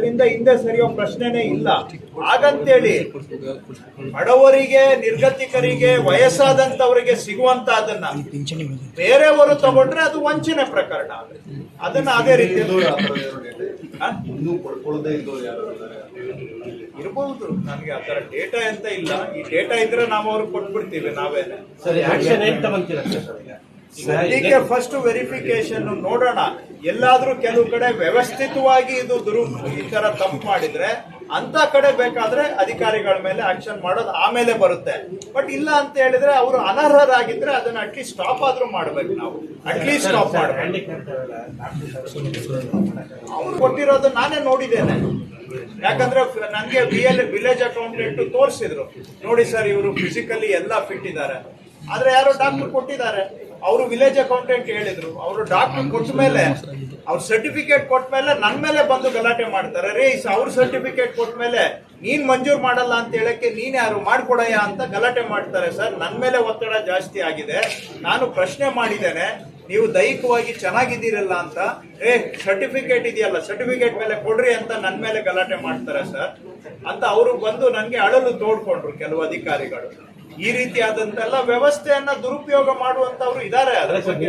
ಅದರಿಂದ ಹಿಂದೆ ಸರಿಯೋ ಪ್ರಶ್ನೆನೇ ಇಲ್ಲ. ಹಾಗಂತೇಳಿ ಬಡವರಿಗೆ ನಿರ್ಗತಿಕರಿಗೆ ವಯಸ್ಸಾದಂತವರಿಗೆ ಸಿಗುವಂತ ಅದನ್ನ ಬೇರೆಯವರು ತಗೊಂಡ್ರೆ ಅದು ವಂಚನೆ ಪ್ರಕರಣ. ಅದನ್ನ ಅದೇ ರೀತಿ ಇರಬಹುದು ನನಗೆ ಆ ತರ ಡೇಟಾ ಅಂತ ಇಲ್ಲ. ಈ ಡೇಟಾ ಇದ್ರೆ ನಾವು ಅವ್ರಿಗೆ ಕೊಟ್ಬಿಡ್ತೀವಿ ನಾವೇನೆ. ಸದ್ಯಕ್ಕೆ ಫಸ್ಟ್ ವೆರಿಫಿಕೇಶನ್ ನೋಡೋಣ. ಎಲ್ಲಾದ್ರೂ ಕೆಲವು ಕಡೆ ವ್ಯವಸ್ಥಿತವಾಗಿ ಇದು ದುರು ಈ ತರ ತಪ್ಪು ಮಾಡಿದ್ರೆ ಅಂತ ಕಡೆ ಬೇಕಾದ್ರೆ ಅಧಿಕಾರಿಗಳ ಮೇಲೆ ಆಕ್ಷನ್ ಮಾಡೋದು ಆಮೇಲೆ ಬರುತ್ತೆ. ಬಟ್ ಇಲ್ಲ ಅಂತ ಹೇಳಿದ್ರೆ ಅವರು ಅನರ್ಹರಾಗಿದ್ರೆ ಅದನ್ನ ಅಟ್ಲೀಸ್ಟ್ ಸ್ಟಾಪ್ ಆದ್ರೂ ಮಾಡ್ಬೇಕು ನಾವು. ಅಟ್ಲೀಸ್ಟ್ ಸ್ಟಾಪ್ ಮಾಡ್ಬೇಕು. ಅವ್ನು ಅವ್ರು ಕೊಟ್ಟಿರೋದು ನಾನೇ ನೋಡಿದ್ದೇನೆ. ಯಾಕಂದ್ರೆ ನನಗೆ ನನ್ಗೆ ಬಿ ಎಲ್ ವಿಲೇಜ್ ಅಕೌಂಟೆಂಟ್ ತೋರಿಸಿದ್ರು. ನೋಡಿ ಸರ್ ಇವರು ಫಿಸಿಕಲಿ ಎಲ್ಲ ಫಿಟ್ ಇದ್ದಾರೆ. ಆದ್ರೆ ಯಾರೋ ಡಾಕ್ಟರ್ ಕೊಟ್ಟಿದ್ದಾರೆ. ಅವರು ವಿಲೇಜ್ ಅಕೌಂಟೆಂಟ್ ಹೇಳಿದ್ರು. ಅವರು ಡಾಕ್ಟರ್ ಕೊಟ್ಟ ಮೇಲೆ, ಅವ್ರ ಸರ್ಟಿಫಿಕೇಟ್ ಕೊಟ್ಟ ಮೇಲೆ ನನ್ ಮೇಲೆ ಬಂದು ಗಲಾಟೆ ಮಾಡ್ತಾರೆ. ರೇ ಅವ್ರ ಸರ್ಟಿಫಿಕೇಟ್ ಕೊಟ್ಟ ಮೇಲೆ ನೀನ್ ಮಂಜೂರ್ ಮಾಡಲ್ಲ ಅಂತ ಹೇಳಕ್ಕೆ ನೀನ್ ಯಾರು ಮಾಡ್ಕೊಡಯ್ಯ ಅಂತ ಗಲಾಟೆ ಮಾಡ್ತಾರೆ ಸರ್. ನನ್ ಮೇಲೆ ಒತ್ತಡ ಜಾಸ್ತಿ ಆಗಿದೆ. ನಾನು ಪ್ರಶ್ನೆ ಮಾಡಿದ್ದೇನೆ. ನೀವು ದೈಹಿಕವಾಗಿ ಚೆನ್ನಾಗಿದ್ದೀರಲ್ಲ ಅಂತ ಏ ಸರ್ಟಿಫಿಕೇಟ್ ಇದೆಯಲ್ಲ ಸರ್ಟಿಫಿಕೇಟ್ ಮೇಲೆ ಕೊಡ್ರಿ ಅಂತ ನನ್ನ ಮೇಲೆ ಗಲಾಟೆ ಮಾಡ್ತಾರೆ ಸರ್. ಅಂತ ಅವರು ಬಂದು ನನಗೆ ಅಳಲು ತೋಡ್ಕೊಂಡ್ರು ಕೆಲವು ಅಧಿಕಾರಿಗಳು. ಈ ರೀತಿಯಾದಂತೆಲ್ಲ ವ್ಯವಸ್ಥೆಯನ್ನ ದುರುಪಯೋಗ ಮಾಡುವಂತವ್ರು ಇದ್ದಾರೆ ಅದ್ರ ಬಗ್ಗೆ.